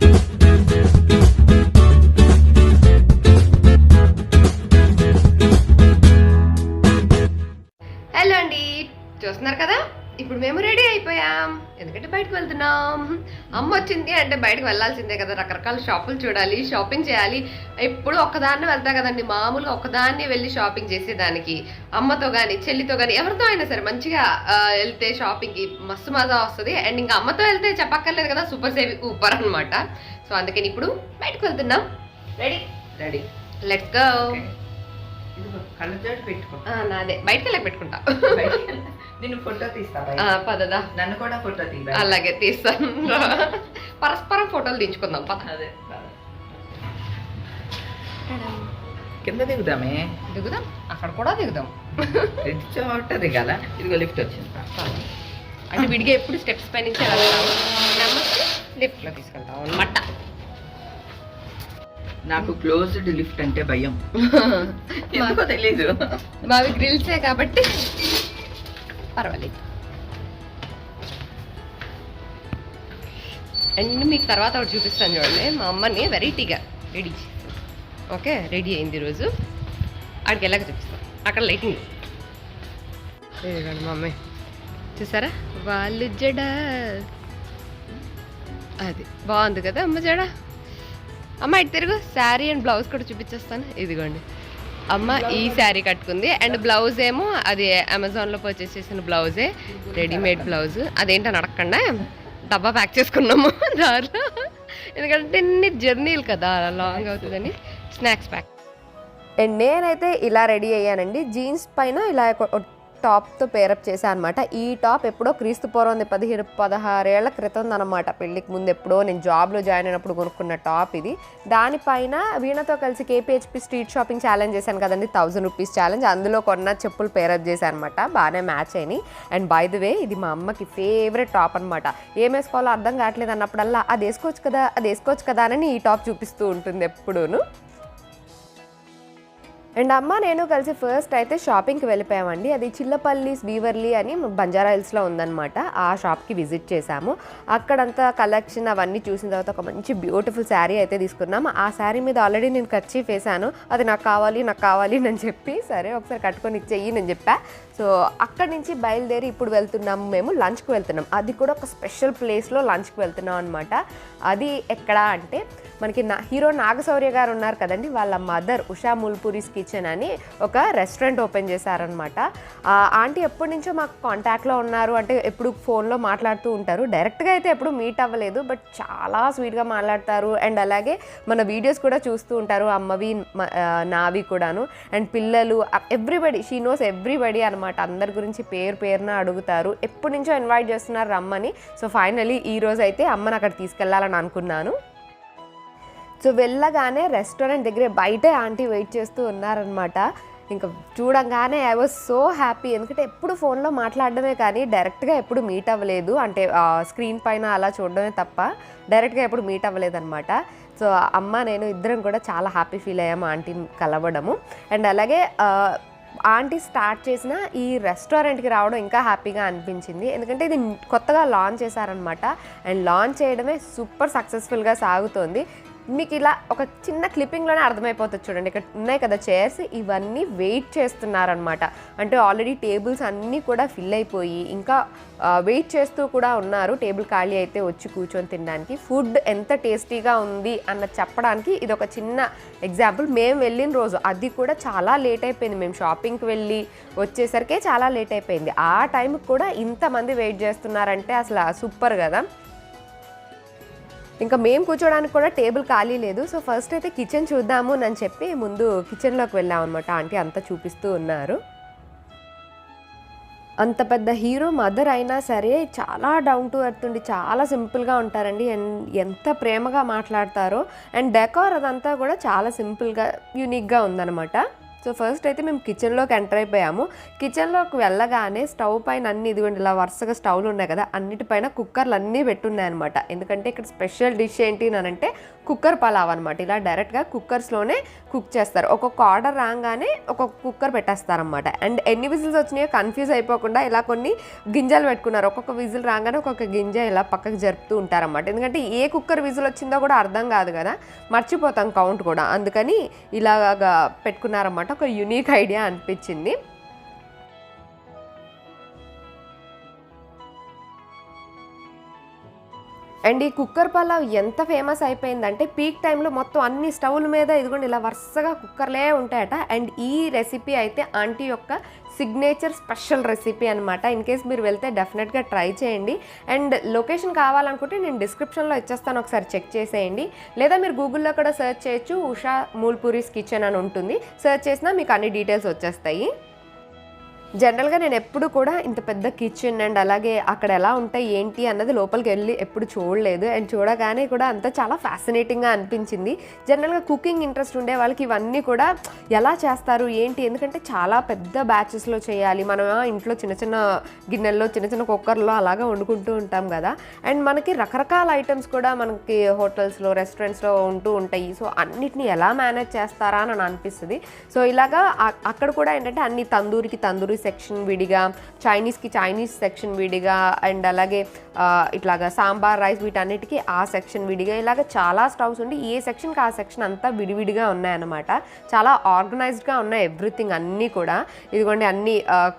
Hello వచ్చింది అంటే బయటకు వెళ్ళాల్సిందే కదా. రకరకాల షాపులు చూడాలి షాపింగ్ చేయాలి. ఎప్పుడు ఒక్కదాన్ని వెళ్తా కదండి. మామూలుగా ఒక్కదాన్ని వెళ్ళి షాపింగ్ చేసేదానికి. అమ్మతో కానీ చెల్లితో కానీ ఎవరితో అయినా సరే మంచిగా వెళ్తే షాపింగ్కి మస్తు మజా వస్తుంది. అండ్ ఇంకా అమ్మతో వెళ్తే చెప్పక్కర్లేదు కదా సూపర్ సేవి ఊపర్ అనమాట సో అందుకని ఇప్పుడు బయటకు వెళ్తున్నాం. రెడీ. రెడీ లెట్స్ గో కళ్ళజోడు పెట్టుకో. నాదే. బయటకు వెళ్ళి పెట్టుకుంటా నేను ఫోటో తీస్తా ఆ, పదదా. నన్ను కూడా ఫోటో తీ. అలాగే తీస్తాను. పరస్పరం ఫోటోలు పద. అదే కింద దిగుదామే. దిగుదాం? అక్కడ కూడా దిగుదాం. చోట దిగాల? ఇదిగో లిఫ్ట్ వచ్చింది. అంటే విడిగా ఎప్పుడు స్టెప్స్ పై నుంచి వెళ్తాము నమ్మకి లిఫ్ట్లో తీసుకెళ్తాం. అనమాట నాకు క్లోజ్డ్ లిఫ్ట్ అంటే భయం. ఎందుకో తెలీదు. మావి గ్రిల్సే కాబట్టి పర్వాలేదు. అండ్ మీకు తర్వాత ఒకటి చూపిస్తాను చూడండి. మా అమ్మని వెరైటీగా రెడీ ఓకే రెడీ అయింది ఈరోజు అక్కడికి వెళ్ళాక చూపిస్తాం అక్కడ లైటింగ్ మా అమ్మాయి చూసారా? వాళ్ళు జడ. అది బాగుంది కదా అమ్మ జడ? అమ్మ ఇటు తిరుగు. శారీ అండ్ బ్లౌజ్ కూడా చూపించేస్తాను. ఇదిగోండి. అమ్మ ఈ శారీ కట్టుకుంది. అండ్ బ్లౌజ్ ఏమో అది అమెజాన్లో పర్చేస్ చేసిన బ్లౌజే. Readymade blouse. అదేంటని అడగకుండా డబ్బా ప్యాక్ చేసుకున్నాము. దారిలో. ఎందుకంటే ఇన్ని జర్నీలు కదా లాంగ్ అవుతుందని. స్నాక్స్ ప్యాక్ అండ్ నేనైతే ఇలా రెడీ అయ్యానండి. జీన్స్ పైన ఇలా టాప్తో పేరప్ చేశాను అనమాట ఈ టాప్ ఎప్పుడో క్రీస్తు పూర్వం పదిహేను పదహారేళ్ళ క్రితం అనమాట పెళ్ళికి ముందు ఎప్పుడో నేను జాబ్లో జాయిన్ అయినప్పుడు కొనుక్కున్న టాప్ ఇది. దానిపైన వీణతో కలిసి కేపీహెచ్పి స్ట్రీట్ షాపింగ్ ఛాలెంజ్ చేశాను కదండి. Thousand rupees challenge. అందులో కొన్న చెప్పులు పేరప్ చేశాను అనమాట బాగానే మ్యాచ్ అయినాయి. అండ్ బై ద వే ఇది మా అమ్మకి ఫేవరెట్ టాప్ అనమాట ఏం వేసుకోవాలో అర్థం కావట్లేదు అన్నప్పుడల్లా అది వేసుకోవచ్చు కదా అది వేసుకోవచ్చు కదా అని ఈ టాప్ చూపిస్తూ ఉంటుంది ఎప్పుడూను. అండ్ అమ్మ నేను కలిసి ఫస్ట్ అయితే షాపింగ్కి వెళ్ళిపోయామండి. అది చిల్లపల్లిస్ బీవర్లీ అని బంజారా హిల్స్లో ఉందన్నమాట. ఆ షాప్కి విజిట్ చేశాము. అక్కడంతా కలెక్షన్ అవన్నీ చూసిన తర్వాత ఒక మంచి బ్యూటిఫుల్ శారీ అయితే తీసుకున్నాం ఆ శారీ మీద ఆల్రెడీ నేను కచ్చి వేసాను అది నాకు కావాలి నాకు కావాలి అని చెప్పి సరే ఒకసారి కట్టుకొని ఇచ్చేయి నేను చెప్పా. సో అక్కడి నుంచి బయలుదేరి ఇప్పుడు వెళ్తున్నాము. మేము లంచ్కి వెళ్తున్నాం. అది కూడా ఒక స్పెషల్ ప్లేస్లో లంచ్కి వెళ్తున్నాం అనమాట అది ఎక్కడ అంటే మనకి నా హీరో నాగశౌర్య గారు ఉన్నారు కదండి వాళ్ళ మదర్ ఉషా ముల్పూరిస్ కిచెన్ అని ఒక రెస్టారెంట్ ఓపెన్ చేశారనమాట ఆంటీ ఎప్పటి నుంచో మాకు కాంటాక్ట్లో ఉన్నారు. అంటే ఎప్పుడు ఫోన్లో మాట్లాడుతూ ఉంటారు. డైరెక్ట్గా అయితే ఎప్పుడు మీట్ అవ్వలేదు. బట్ చాలా స్వీట్గా మాట్లాడతారు. అండ్ అలాగే మన వీడియోస్ కూడా చూస్తూ ఉంటారు. అమ్మవి నావి కూడాను. అండ్ పిల్లలు ఎవ్రీబడి షీ నోస్ ఎవ్రీబడి అనమాట అందరి గురించి పేరు పేరున అడుగుతారు. ఎప్పటి నుంచో ఇన్వైట్ చేస్తున్నారు రమ్మని. సో ఫైనలీ ఈ రోజు అయితే అమ్మని అక్కడ తీసుకెళ్ళాలని అనుకున్నాను. సో వెళ్ళగానే రెస్టారెంట్ దగ్గర బయటే ఆంటీ వెయిట్ చేస్తూ ఉన్నారనమాట ఇంకా చూడంగానే ఐ వాజ్ సో హ్యాపీ ఎందుకంటే ఎప్పుడు ఫోన్లో మాట్లాడడమే కానీ డైరెక్ట్గా ఎప్పుడు మీట్ అవ్వలేదు. అంటే స్క్రీన్ పైన అలా చూడడమే తప్ప డైరెక్ట్గా ఎప్పుడు మీట్ అవ్వలేదన్నమాట. సో అమ్మ నేను ఇద్దరం కూడా చాలా హ్యాపీ ఫీల్ అయ్యాము ఆంటీని కలవడము. అండ్ అలాగే ఆంటీ స్టార్ట్ చేసిన ఈ రెస్టారెంట్కి రావడం ఇంకా హ్యాపీగా అనిపించింది. ఎందుకంటే ఇది కొత్తగా లాంచ్ చేశారనమాట అండ్ లాంచ్ చేయడమే సూపర్ సక్సెస్ఫుల్గా సాగుతోంది. మీకు ఇలా ఒక చిన్న క్లిప్పింగ్లోనే అర్థమైపోతుంది చూడండి. ఇక్కడ ఉన్నాయి కదా చైర్స్ ఇవన్నీ వెయిట్ చేస్తున్నారనమాట అంటే ఆల్రెడీ టేబుల్స్ అన్నీ కూడా ఫిల్ అయిపోయి ఇంకా వెయిట్ చేస్తూ కూడా ఉన్నారు. టేబుల్ ఖాళీ అయితే వచ్చి కూర్చొని తినడానికి. ఫుడ్ ఎంత టేస్టీగా ఉంది అన్న చెప్పడానికి ఇది ఒక చిన్న ఎగ్జాంపుల్ మేము వెళ్ళిన రోజు అది కూడా చాలా లేట్ అయిపోయింది. మేము షాపింగ్కి వెళ్ళి వచ్చేసరికి చాలా లేట్ అయిపోయింది. ఆ టైంకి కూడా ఇంతమంది వెయిట్ చేస్తున్నారంటే అసలు సూపర్ కదా. ఇంకా మేము కూర్చోడానికి కూడా టేబుల్ ఖాళీ లేదు. సో ఫస్ట్ అయితే కిచెన్ చూద్దాము అని చెప్పి ముందు కిచెన్లోకి వెళ్ళాం అనమాట ఆంటీ అంతా చూపిస్తూ ఉన్నారు. అంత పెద్ద హీరో మదర్ అయినా సరే చాలా డౌన్ టు ఎర్త్ ఉండి చాలా సింపుల్గా ఉంటారండి. ఎన్- ఎంత ప్రేమగా మాట్లాడతారో. అండ్ డెకార్ అదంతా కూడా చాలా సింపుల్గా యూనిక్గా ఉందన్నమాట. సో ఫస్ట్ అయితే మేము కిచెన్లోకి ఎంటర్ అయిపోయాము. కిచెన్లోకి వెళ్ళగానే స్టవ్ పైన అన్ని ఇదిగోండి ఇలా వరుసగా స్టవ్లు ఉన్నాయి కదా అన్నిటిపైన కుక్కర్లు అన్నీ పెట్టున్నాయి అనమాట ఎందుకంటే ఇక్కడ స్పెషల్ డిష్ ఏంటి అని అంటే కుక్కర్ పలావ్ అనమాట ఇలా డైరెక్ట్గా కుక్కర్స్లోనే కుక్ చేస్తారు. ఒక్కొక్క ఆర్డర్ రాగానే ఒక్కొక్క కుక్కర్ పెట్టేస్తారనమాట అండ్ ఎన్ని విజిల్స్ వచ్చినాయో కన్ఫ్యూజ్ అయిపోకుండా ఇలా కొన్ని గింజలు పెట్టుకున్నారు. ఒక్కొక్క విజిల్ రాగానే ఒక్కొక్క గింజ ఇలా పక్కకు జరుపుతూ ఉంటారన్నమాట. ఎందుకంటే ఏ కుక్కర్ విజిల్ వచ్చిందో కూడా అర్థం కాదు కదా. మర్చిపోతాం కౌంట్ కూడా. అందుకని ఇలాగా పెట్టుకున్నారన్నమాట. ఒక యునిక్ ఐడియా అనిపించింది. అండ్ ఈ కుక్కర్ పలావ్ ఎంత ఫేమస్ అయిపోయిందంటే పీక్ టైంలో మొత్తం అన్ని స్టవ్ల మీద ఇదిగోండి ఇలా వరుసగా కుక్కర్లే ఉంటాయట. అండ్ ఈ రెసిపీ అయితే ఆంటీ యొక్క సిగ్నేచర్ స్పెషల్ రెసిపీ అనమాట ఇన్ కేస్ మీరు వెళ్తే డెఫినెట్గా ట్రై చేయండి. అండ్ లొకేషన్ కావాలనుకుంటే నేను డిస్క్రిప్షన్లో ఇచ్చేస్తాను ఒకసారి చెక్ చేసేయండి. లేదా మీరు గూగుల్లో కూడా సెర్చ్ చేయొచ్చు ఉషా మూల్పూరీస్ కిచెన్ అని ఉంటుంది. సెర్చ్ చేసినా మీకు అన్ని డీటెయిల్స్ వచ్చేస్తాయి. జనరల్గా నేను ఎప్పుడు కూడా ఇంత పెద్ద కిచెన్ అండ్ అలాగే అక్కడ ఎలా ఉంటాయి ఏంటి అన్నది లోపలికి వెళ్ళి ఎప్పుడు చూడలేదు. అండ్ చూడగానే కూడా అంతా చాలా ఫ్యాసినేటింగ్గా అనిపించింది. జనరల్గా కుకింగ్ ఇంట్రెస్ట్ ఉండే వాళ్ళకి ఇవన్నీ కూడా ఎలా చేస్తారు ఏంటి? ఎందుకంటే చాలా పెద్ద బ్యాచెస్లో చేయాలి. మనం ఇంట్లో చిన్న చిన్న గిన్నెల్లో చిన్న చిన్న కుక్కర్లో అలాగా వండుకుంటూ ఉంటాం కదా. అండ్ మనకి రకరకాల ఐటమ్స్ కూడా మనకి హోటల్స్లో రెస్టారెంట్స్లో ఉంటూ ఉంటాయి. సో అన్నిటిని ఎలా మేనేజ్ చేస్తారా అని అనిపిస్తుంది. సో ఇలాగా అక్కడ కూడా ఏంటంటే అన్ని తందూరికి తందూరి సెక్షన్ విడిగా చైనీస్కి చైనీస్ సెక్షన్ విడిగా అండ్ అలాగే ఇట్లాగా సాంబార్ రైస్ వీటన్నిటికీ ఆ సెక్షన్ విడిగా. ఇలాగ చాలా స్టవ్స్ ఉండి ఏ సెక్షన్కి ఆ సెక్షన్ అంతా విడివిడిగా ఉన్నాయన్నమాట. చాలా ఆర్గనైజ్డ్గా ఉన్నాయి ఎవ్రీథింగ్ అన్నీ కూడా. ఇదిగోండి అన్ని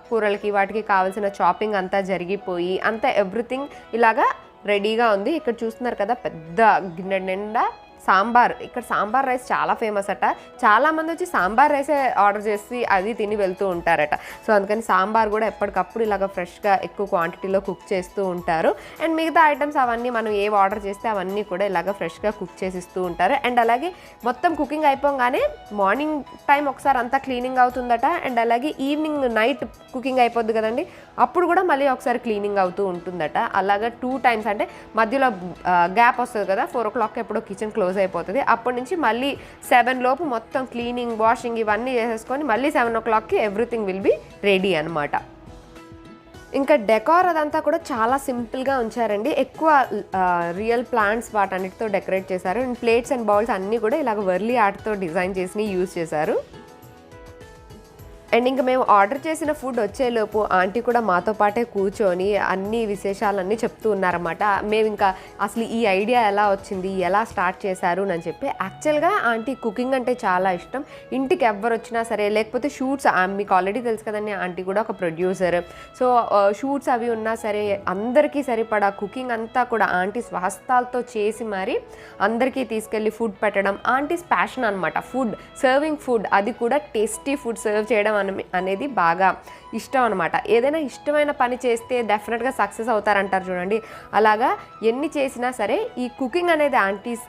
కూరలకి వాటికి కావాల్సిన చాపింగ్ అంతా జరిగిపోయి అంతా ఎవ్రీథింగ్ ఇలాగా రెడీగా ఉంది. ఇక్కడ చూస్తున్నారు కదా పెద్ద గిన్నె నిండా సాంబార్ ఇక్కడ సాంబార్ రైస్ చాలా ఫేమస్ అట. చాలా మంది వచ్చి సాంబార్ రైసే ఆర్డర్ చేసి అది తిని వెళ్తూ ఉంటారట. సో అందుకని సాంబార్ కూడా ఎప్పటికప్పుడు ఇలాగ ఫ్రెష్గా ఎక్కువ క్వాంటిటీలో కుక్ చేస్తూ ఉంటారు. అండ్ మిగతా ఐటమ్స్ అవన్నీ మనం ఏవి ఆర్డర్ చేస్తే అవన్నీ కూడా ఇలాగ ఫ్రెష్గా కుక్ చేసిస్తూ ఉంటారు. అండ్ అలాగే మొత్తం కుకింగ్ అయిపోగానే మార్నింగ్ టైం ఒకసారి అంతా క్లీనింగ్ అవుతుందట. అండ్ అలాగే ఈవినింగ్ నైట్ కుకింగ్ అయిపోద్ది కదండి. అప్పుడు కూడా మళ్ళీ ఒకసారి క్లీనింగ్ అవుతూ ఉంటుందట. అలాగా టూ టైమ్స్ అంటే మధ్యలో గ్యాప్ వస్తుంది కదా ఫోర్ ఓ క్లాక్ ఎప్పుడో కిచెన్ క్లోజ్ అయిపోతుంది. అప్పటి నుంచి మళ్ళీ సెవెన్ లోపు మొత్తం క్లీనింగ్ వాషింగ్ ఇవన్నీ చేసేసుకొని మళ్ళీ సెవెన్ ఓ క్లాక్కి ఎవ్రీథింగ్ విల్ బి రెడీ అనమాట ఇంకా డెకార్ అదంతా కూడా చాలా సింపుల్గా ఉంచారండి. ఎక్కువ రియల్ ప్లాంట్స్ వాటన్నిటితో డెకరేట్ చేశారు. అండ్ ప్లేట్స్ అండ్ బౌల్స్ అన్నీ కూడా ఇలాగ వర్లీ ఆర్ట్తో డిజైన్ చేసి యూజ్ చేశారు. అండ్ ఇంకా మేము ఆర్డర్ చేసిన ఫుడ్ వచ్చేలోపు ఆంటీ కూడా మాతో పాటే కూర్చొని అన్ని విశేషాలన్నీ చెప్తూ ఉన్నారన్నమాట. మేము ఇంకా అసలు ఈ ఐడియా ఎలా వచ్చింది ఎలా స్టార్ట్ చేశారు అని చెప్పి యాక్చువల్గా ఆంటీ కుకింగ్ అంటే చాలా ఇష్టం. ఇంటికి ఎవ్వరు వచ్చినా సరే లేకపోతే షూట్స్ మీకు ఆల్రెడీ తెలుసు కదండి ఆంటీ కూడా ఒక ప్రొడ్యూసర్. సో షూట్స్ అవి ఉన్నా సరే అందరికీ సరిపడా కుకింగ్ అంతా కూడా ఆంటీ స్వహస్తాలతో చేసి మరి అందరికీ తీసుకెళ్ళి ఫుడ్ పెట్టడం ఆంటీస్ ప్యాషన్ అనమాట ఫుడ్ సర్వింగ్ ఫుడ్ అది కూడా టేస్టీ ఫుడ్ సర్వ్ చేయడం అనేది బాగా ఇష్టం అనమాట ఏదైనా ఇష్టమైన పని చేస్తే డెఫినెట్గా సక్సెస్ అవుతారంటారు చూడండి. అలాగా ఎన్ని చేసినా సరే ఈ కుకింగ్ అనేది ఆంటీస్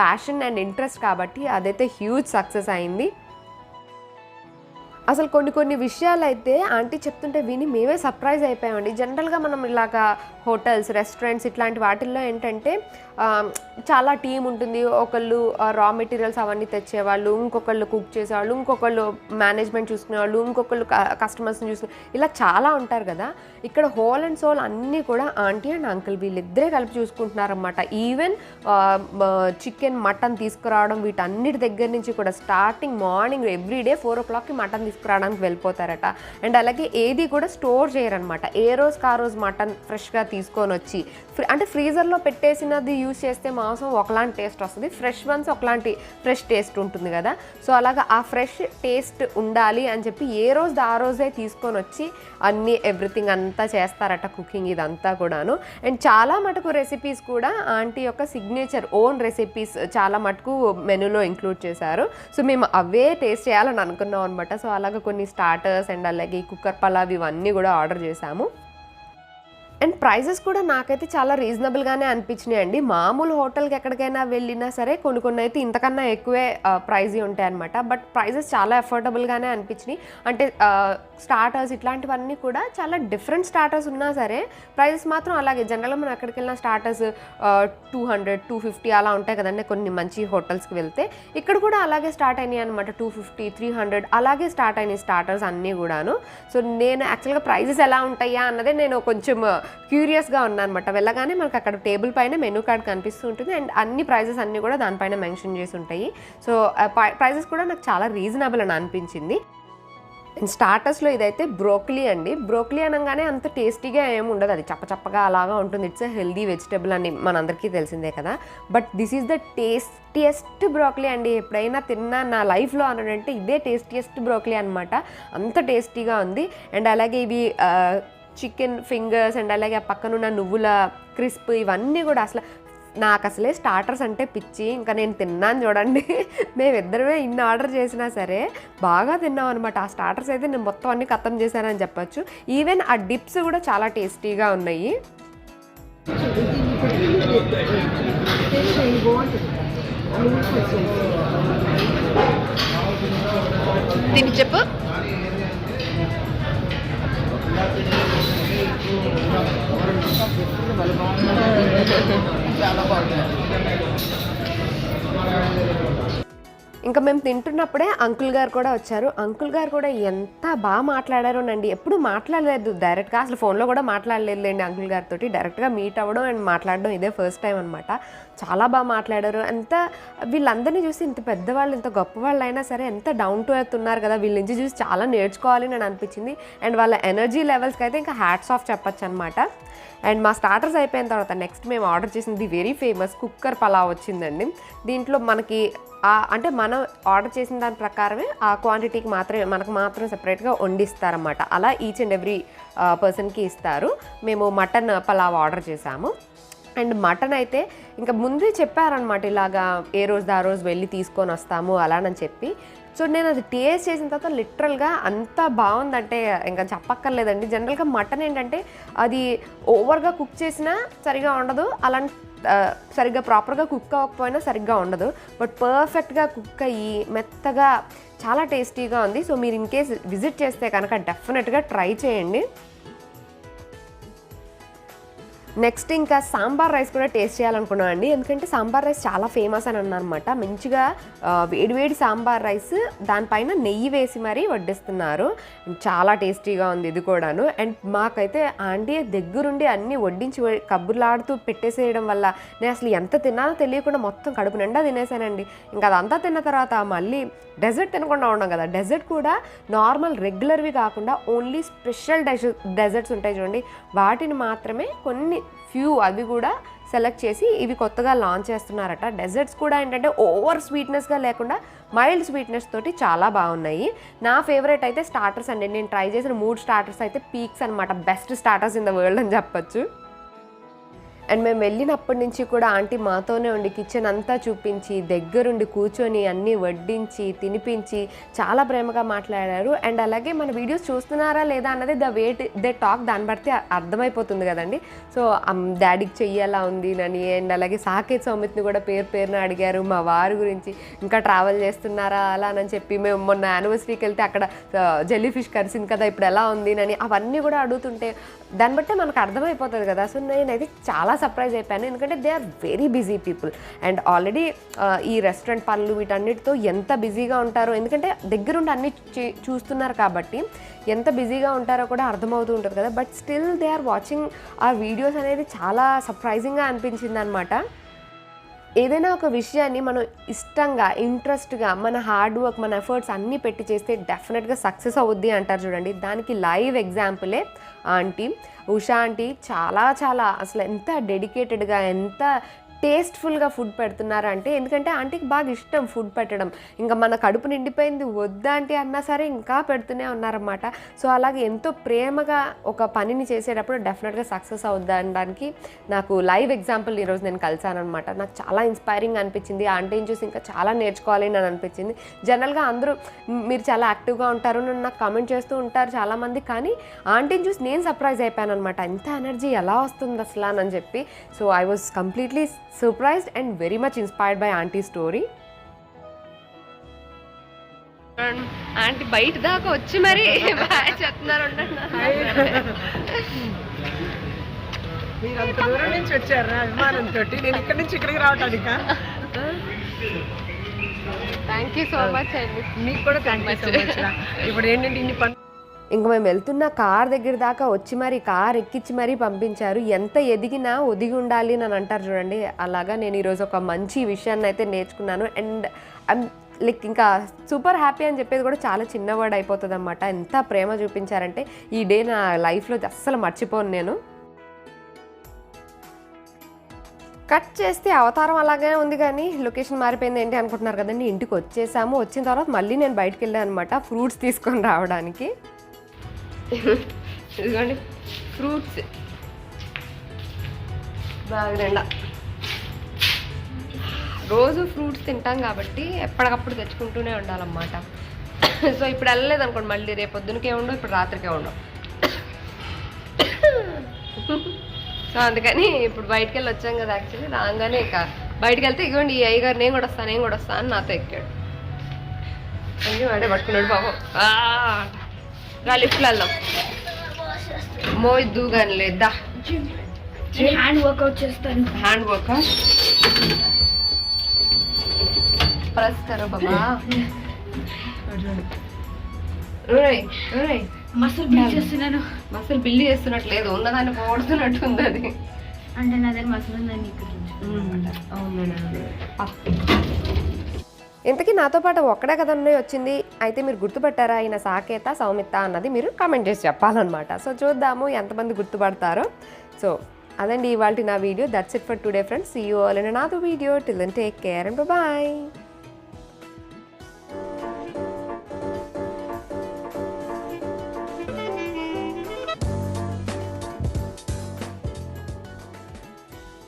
ప్యాషన్ అండ్ ఇంట్రెస్ట్ కాబట్టి అదైతే హ్యూజ్ సక్సెస్ అయింది. అసలు కొన్ని కొన్ని విషయాలు అయితే ఆంటీ చెప్తుంటే విని మేమే సర్ప్రైజ్ అయిపోయామండి. జనరల్గా మనం ఇలాగా హోటల్స్ రెస్టారెంట్స్ ఇట్లాంటి వాటిల్లో ఏంటంటే చాలా టీం ఉంటుంది. ఒకళ్ళు రా మెటీరియల్స్ అవన్నీ తెచ్చేవాళ్ళు ఇంకొకళ్ళు కుక్ చేసేవాళ్ళు ఇంకొకళ్ళు మేనేజ్మెంట్ చూసుకునేవాళ్ళు ఇంకొకళ్ళు కస్టమర్స్ని చూసుకునే ఇలా చాలా ఉంటారు కదా. ఇక్కడ హోల్ అండ్ సోల్ అన్నీ కూడా ఆంటీ అండ్ అంకుల్ వీళ్ళిద్దరే కలిపి చూసుకుంటున్నారన్నమాట. ఈవెన్ చికెన్ మటన్ తీసుకురావడం వీటన్నిటి దగ్గర నుంచి కూడా starting morning every day four ఓ క్లాక్కి మటన్ తీసుకురావడానికి వెళ్ళిపోతారట. అండ్ అలాగే ఏది కూడా స్టోర్ చేయరనమాట. ఏ రోజుకి ఆ రోజు మటన్ ఫ్రెష్గా తీసుకొని వచ్చి అంటే ఫ్రీజర్లో పెట్టేసినది యూజ్ చేస్తే మాంసం ఒకలాంటి టేస్ట్ వస్తుంది. ఫ్రెష్ వన్స్ ఒకలాంటి ఫ్రెష్ టేస్ట్ ఉంటుంది కదా. సో అలాగా ఆ ఫ్రెష్ టేస్ట్ ఉండాలి అని చెప్పి ఏ రోజు ఆ రోజే తీసుకొని వచ్చి అన్ని ఎవ్రీథింగ్ అంతా చేస్తారట కుకింగ్ ఇదంతా కూడాను. అండ్ చాలా మటుకు రెసిపీస్ కూడా ఆంటీ యొక్క సిగ్నేచర్ ఓన్ రెసిపీస్ చాలా మటుకు మెనూలో ఇంక్లూడ్ చేశారు. సో మేము అవే టేస్ట్ చేయాలని అనుకున్నాం అనమాట సో అలాగే కొన్ని స్టార్టర్స్ అండ్ అలాగే కుక్కర్ పలావ్ ఇవన్నీ కూడా ఆర్డర్ చేశాము. అండ్ ప్రైజెస్ కూడా నాకైతే చాలా రీజనబుల్గానే అనిపించినాయి అండి మామూలు హోటల్కి ఎక్కడికైనా వెళ్ళినా సరే కొన్ని కొన్ని అయితే ఇంతకన్నా ఎక్కువే ప్రైజ్ ఉంటాయి అనమాట బట్ ప్రైజెస్ చాలా అఫోర్డబుల్గానే అనిపించినాయి. అంటే స్టార్టర్స్ ఇట్లాంటివన్నీ కూడా చాలా డిఫరెంట్ స్టార్టర్స్ ఉన్నా సరే ప్రైజెస్ మాత్రం అలాగే. జనరల్గా మనం ఎక్కడికి వెళ్ళిన starters two hundred two fifty అలా ఉంటాయి కదండి కొన్ని మంచి హోటల్స్కి వెళ్తే. ఇక్కడ కూడా అలాగే స్టార్ట్ అయినాయి అనమాట టూ ఫిఫ్టీ త్రీ హండ్రెడ్ అలాగే స్టార్ట్ అయినాయి స్టార్టర్స్ అన్నీ కూడాను. సో నేను యాక్చువల్గా ప్రైజెస్ ఎలా ఉంటాయా అన్నదే నేను కొంచెం క్యూరియస్గా ఉన్నాను అనమాట వెళ్ళగానే మనకు అక్కడ టేబుల్ పైన మెనూ కార్డ్ కనిపిస్తూ ఉంటుంది. అండ్ అన్ని ప్రైజెస్ అన్నీ కూడా దానిపైన మెన్షన్ చేసి ఉంటాయి. సో ప్రైజెస్ కూడా నాకు చాలా రీజనబుల్ అని అనిపించింది. అండ్ స్టార్టర్స్లో ఇదైతే బ్రోక్లీ అండి. బ్రోక్లీ అనగానే అంత టేస్టీగా ఏమి ఉండదు. అది చప్పచప్పగా అలాగా ఉంటుంది. ఇట్స్ ఎ హెల్దీ వెజిటబుల్ అని మనందరికీ తెలిసిందే కదా. But this is the tastiest broccoli అండి. ఎప్పుడైనా తిన్నా నా లైఫ్లో అనంటే ఇదే టేస్టియస్ట్ బ్రోక్లీ అనమాట అంత టేస్టీగా ఉంది. అండ్ అలాగే ఇవి చికెన్ ఫింగర్స్ అండ్ అలాగే ఆ పక్కనున్న నువ్వుల క్రిస్ప్ ఇవన్నీ కూడా అసలు నాకు అసలే స్టార్టర్స్ అంటే పిచ్చి. ఇంకా నేను తిన్నాను చూడండి. మేమిద్దరమే ఇన్ని ఆర్డర్ చేసినా సరే బాగా తిన్నాం అనమాట ఆ స్టార్టర్స్ అయితే నేను మొత్తం అన్ని ఖతం చేశానని చెప్పొచ్చు. ఈవెన్ ఆ డిప్స్ కూడా చాలా టేస్టీగా ఉన్నాయి. తిని చెప్పు. చాలా బాగుంటుంది ఇంకా మేము తింటున్నప్పుడే అంకుల్ గారు కూడా వచ్చారు. అంకుల్ గారు కూడా ఎంత బాగా మాట్లాడారోనండి ఎప్పుడు మాట్లాడలేదు డైరెక్ట్గా అసలు ఫోన్లో కూడా మాట్లాడలేదులేండి అంకుల్ గారితో డైరెక్ట్గా మీట్ అవ్వడం అండ్ మాట్లాడడం ఇదే ఫస్ట్ టైం అనమాట చాలా బాగా మాట్లాడారు. ఎంత వీళ్ళందరినీ చూసి ఇంత పెద్దవాళ్ళు ఇంత గొప్పవాళ్ళు అయినా సరే ఎంత డౌన్ టు ఎర్త్ ఉన్నారు కదా. వీళ్ళ నుంచి చూసి చాలా నేర్చుకోవాలి అని అనిపించింది. అండ్ వాళ్ళ ఎనర్జీ లెవెల్స్కి అయితే ఇంకా హ్యాట్స్ ఆఫ్ చెప్పచ్చు అనమాట అండ్ మా స్టార్టర్స్ అయిపోయిన తర్వాత నెక్స్ట్ మేము ఆర్డర్ చేసింది వెరీ ఫేమస్ కుక్కర్ పలావ్ వచ్చిందండి. దీంట్లో మనకి అంటే మనం ఆర్డర్ చేసిన దాని ప్రకారమే ఆ క్వాంటిటీకి మాత్రమే మనకు మాత్రం సెపరేట్గా వండిస్తారనమాట అలా ఈచ్ అండ్ ఎవ్రీ పర్సన్కి ఇస్తారు. మేము మటన్ పలావ్ ఆర్డర్ చేసాము అండ్ మటన్ అయితే ఇంకా ముందే చెప్పారనమాట ఇలాగా ఏ రోజు ఆ రోజు వెళ్ళి తీసుకొని వస్తాము అలానని చెప్పి. సో నేను అది టేస్ట్ చేసిన తర్వాత లిటరల్గా అంత బాగుందంటే ఇంకా చెప్పక్కర్లేదండి. జనరల్గా మటన్ ఏంటంటే అది ఓవర్గా కుక్ చేసినా సరిగా ఉండదు. అలా సరిగ్గా ప్రాపర్గా కుక్ అవ్వకపోయినా సరిగ్గా ఉండదు. బట్ పర్ఫెక్ట్గా కుక్ అయ్యి మెత్తగా చాలా టేస్టీగా ఉంది. సో మీరు ఇన్ కేస్ విజిట్ చేస్తే కనుక డెఫినెట్గా ట్రై చేయండి. నెక్స్ట్ ఇంకా సాంబార్ రైస్ కూడా టేస్ట్ చేయాలనుకున్నాను అండి. ఎందుకంటే సాంబార్ రైస్ చాలా ఫేమస్ అని అన్నమాట మంచిగా వేడివేడి సాంబార్ రైస్ దానిపైన నెయ్యి వేసి మరీ వడ్డిస్తున్నారు. చాలా టేస్టీగా ఉంది ఇది కూడాను. అండ్ మాకైతే ఆంటీ దగ్గరుండి అన్నీ వడ్డించి కబుర్లాడుతూ పెట్టేసేయడం వల్ల నేను అసలు ఎంత తిన్నానో తెలియకుండా మొత్తం కడుపు నిండా తినేసానండి. ఇంకా అదంతా తిన్న తర్వాత మళ్ళీ డెజర్ట్ తినకుండా ఉన్నాం కదా. డెజర్ట్ కూడా నార్మల్ రెగ్యులర్వి కాకుండా ఓన్లీ స్పెషల్ డెజర్ డెజర్ట్స్ ఉంటాయి చూడండి. వాటిని మాత్రమే కొన్ని ఫ్యూ అవి కూడా సెలెక్ట్ చేసి ఇవి కొత్తగా లాంచ్ చేస్తున్నారట. డెజర్ట్స్ కూడా ఏంటంటే ఓవర్ స్వీట్నెస్గా లేకుండా మైల్డ్ స్వీట్నెస్ తోటి చాలా బాగున్నాయి. నా ఫేవరెట్ అయితే స్టార్టర్స్ అండి. నేను ట్రై చేసిన మూడు స్టార్టర్స్ అయితే పీక్స్ అనమాట best starters in the world అని చెప్పొచ్చు. అండ్ మేము వెళ్ళినప్పటి నుంచి కూడా ఆంటీ మాతోనే ఉండి కిచెన్ అంతా చూపించి దగ్గరుండి కూర్చొని అన్నీ వడ్డించి తినిపించి చాలా ప్రేమగా మాట్లాడారు. అండ్ అలాగే మన వీడియోస్ చూస్తున్నారా లేదా అన్నది ద వేట్ దే టాక్ దాన్ని బట్టి అర్థమైపోతుంది కదండి. సో డాడీకి చెయ్యేలా ఉంది అని అండ్ అలాగే సాకేత్ సౌమిత్ని కూడా పేరు పేరున అడిగారు మా వారి గురించి ఇంకా ట్రావెల్ చేస్తున్నారా అలా అని చెప్పి మేము మొన్న యానివర్సరీకి వెళ్తే అక్కడ జెల్లీ ఫిష్ కరిసింది కదా ఇప్పుడు ఎలా ఉంది అని అవన్నీ కూడా అడుగుతుంటే దాన్ని బట్టే మనకు అర్థమైపోతుంది కదా. సో నేనైతే చాలా సర్ప్రైజ్ అయిపోయాను. ఎందుకంటే they are very busy people and already ఈ రెస్టారెంట్ పనులు వీటన్నిటితో ఎంత బిజీగా ఉంటారో ఎందుకంటే దగ్గరుండి అన్ని చే- చూస్తున్నారు కాబట్టి ఎంత బిజీగా ఉంటారో కూడా అర్థమవుతూ ఉంటుంది కదా. But still they are watching ఆ వీడియోస్ అనేది చాలా సర్ప్రైజింగ్గా అనిపించింది అనమాట ఏదైనా ఒక విషయాన్ని మనం ఇష్టంగా ఇంట్రెస్ట్గా మన హార్డ్ వర్క్ మన ఎఫర్ట్స్ అన్నీ పెట్టి చేస్తే డెఫినెట్గా సక్సెస్ అవుద్ది అంటారు చూడండి. దానికి లైవ్ ఎగ్జాంపులే ఆంటీ ఉషా ఆంటీ చాలా చాలా అసలు ఎంత డెడికేటెడ్గా ఎంత టేస్ట్ఫుల్గా ఫుడ్ పెడుతున్నారు అంటే ఎందుకంటే ఆంటీకి బాగా ఇష్టం ఫుడ్ పెట్టడం. ఇంకా మన కడుపు నిండిపోయింది వద్దా అంటే అన్నా సరే ఇంకా పెడుతూనే ఉన్నారన్నమాట. సో అలాగే ఎంతో ప్రేమగా ఒక పనిని చేసేటప్పుడు డెఫినెట్గా సక్సెస్ అవుద్దా అనడానికి నాకు లైవ్ ఎగ్జాంపుల్ ఈరోజు నేను కలిసానమాట నాకు చాలా ఇన్స్పైరింగ్ అనిపించింది ఆంటీని చూసి ఇంకా చాలా నేర్చుకోవాలి అని అనిపించింది. జనరల్గా అందరూ మీరు చాలా యాక్టివ్గా ఉంటారు నన్ను నాకు కామెంట్ చేస్తూ ఉంటారు చాలామంది కానీ ఆంటీని చూసి నేను సర్ప్రైజ్ అయిపోయాను అనమాట ఇంత ఎనర్జీ ఎలా వస్తుంది అసలు అని చెప్పి. So I was completely surprised and very much inspired by aunty story aunty బయట దాకా వచ్చి మరి చెప్తున్నారు మీరు అంత దూరం నుంచి వచ్చారా అభిమానంతో? నేను ఇక్కడి నుంచి ఇక్కడికి రావటానికా థ్యాంక్ యూ సో మచ్ అండి మీకు కూడా థ్యాంక్ యూ సో మచ్ రా. ఇప్పుడు ఏంటంటే ఇన్ని పనులు ఇంక మేము వెళ్తున్న కార్ దగ్గర దాకా వచ్చి మరి కార్ ఎక్కించి మరీ పంపించారు. ఎంత ఎదిగినా ఒదిగి ఉండాలి అని అంటారు చూడండి. అలాగా నేను ఈరోజు ఒక మంచి విషయాన్ని అయితే నేర్చుకున్నాను. అండ్ ఐమ్ లైక్ ఇంకా సూపర్ హ్యాపీ అని చెప్పేది కూడా చాలా చిన్న వర్డ్ అయిపోతుంది అనమాట ఎంత ప్రేమ చూపించారంటే ఈ డే నా లైఫ్లో అస్సలు మర్చిపోను నేను. కట్ చేస్తే అవతారం అలాగే ఉంది కానీ లొకేషన్ మారిపోయింది ఏంటి అనుకుంటున్నారు కదండి. ఇంటికి వచ్చేసాము. వచ్చిన తర్వాత మళ్ళీ నేను బయటకు వెళ్ళాను అనమాట ఫ్రూట్స్ తీసుకొని రావడానికి. ఇదిగోండి. ఫ్రూట్స్. బాగా నిండా రోజు ఫ్రూట్స్ తింటాం కాబట్టి ఎప్పటికప్పుడు తెచ్చుకుంటూనే ఉండాలన్నమాట. సో ఇప్పుడు వెళ్ళలేదు అనుకోండి మళ్ళీ రేపు పొద్దునకే ఉండవు ఇప్పుడు రాత్రికే ఉండవు. సో అందుకని ఇప్పుడు బయటికి వెళ్ళి వచ్చాం కదా యాక్చువల్లీ రాగానే ఇక బయటికి వెళ్తే ఇగోండి ఈ అయ్యగారు నేను కూడా వస్తాను నేను కూడా వస్తాను అని నాతో ఎక్కాడు. అయ్యో వాడే పట్టుకున్నాడు పాపం. రా లిఫ్ట్లో వెళ్దాం మోయిద్దు కానీ లేదా హ్యాండ్ వర్కౌట్ చేస్తాను. హ్యాండ్ వర్క్ ప్రెస్ కరో బాబా మసిల్ బిల్డ్ చేస్తున్నాను. మసలు బిల్లి చేస్తున్నట్టు లేదు ఉన్నదాన్ని పోడుతున్నట్టు ఉంది అది అంటే నా దగ్గర మసిల్ ఉందని నీకు ఇంతకీ నాతో పాటు ఒక్కడే కదండి వచ్చింది. అయితే మీరు గుర్తుపట్టారా? ఆయన సాకేత సౌమిత అన్నది మీరు కామెంట్ చేసి చెప్పాలన్నమాట. సో చూద్దాము ఎంతమంది గుర్తుపడతారో. సో అదండి ఇవాళ నా video. That's it for today friends see you all in నాతో video till then take care and bye